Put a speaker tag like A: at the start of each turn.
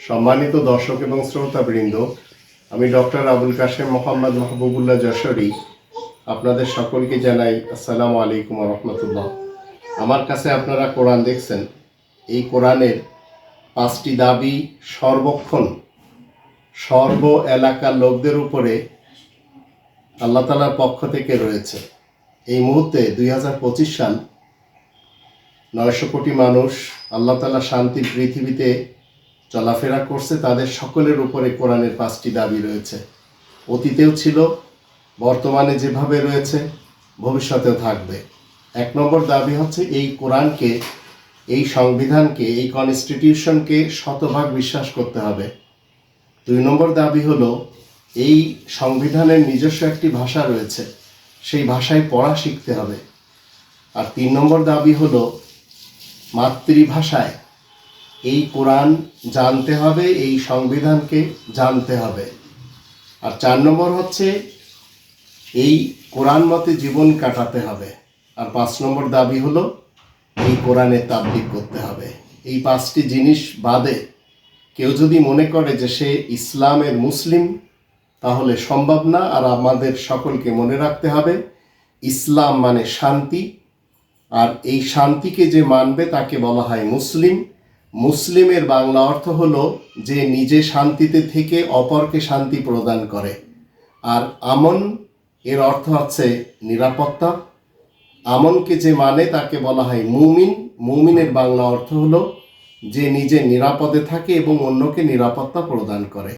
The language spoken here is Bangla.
A: সম্মানিত দর্শক এবং শ্রোতাবৃন্দ, আমি ডক্টর আবুল কাশেম মোহাম্মদ মাহবুবুল্লাহ যশোরী। আপনাদের সকলকে জানাই আসসালামু আলাইকুম রহমতুল্লাহ। আমার কাছে আপনারা কোরআন দেখছেন। এই কোরআনের পাঁচটি দাবি সর্বক্ষণ, সর্ব এলাকার লোকদের উপরে আল্লাহ তালার পক্ষ থেকে রয়েছে। এই মুহূর্তে দুই হাজার পঁচিশ সাল নয়শো কোটি মানুষ আল্লাহ তালা শান্তি পৃথিবীতে চলাফেরা করছে তাদের সকলের উপরে কোরআনের পাঁচটি দাবি রয়েছে। অতীতেও ছিল, বর্তমানে যেভাবে রয়েছে, ভবিষ্যতেও থাকবে। এক নম্বর দাবি হচ্ছে এই কোরআনকে, এই সংবিধানকে, এই কনস্টিটিউশনকে শতভাগ বিশ্বাস করতে হবে। দুই নম্বর দাবি হলো, এই সংবিধানের নিজস্ব একটি ভাষা রয়েছে, সেই ভাষায় পড়া শিখতে হবে। আর তিন নম্বর দাবি হলো, মাতৃভাষায় এই কোরআন জানতে হবে, এই সংবিধানকে জানতে হবে। আর চার নম্বর হচ্ছে, এই কোরআন মতে জীবন কাটাতে হবে। আর পাঁচ নম্বর দাবি হলো, এই কোরআনে তাবলিক করতে হবে। এই পাঁচটি জিনিস বাদে কেউ যদি মনে করে যে সে ইসলামের মুসলিম, তাহলে সম্ভব না। আর আমাদের সকলকে মনে রাখতে হবে, ইসলাম মানে শান্তি। আর এই শান্তিকে যে মানবে, তাকে বলা হয় মুসলিম। মুসলিমের বাংলা অর্থ হলো যে নিজে শান্তিতে থেকে অপরকে শান্তি প্রদান করে। আর আমন, এর অর্থ হচ্ছে নিরাপত্তা। আমনকে যে মানে তাকে বলা হয় মুমিন। মুমিনের বাংলা অর্থ হলো যে নিজে নিরাপদে থাকে এবং অন্যকে নিরাপত্তা প্রদান করে।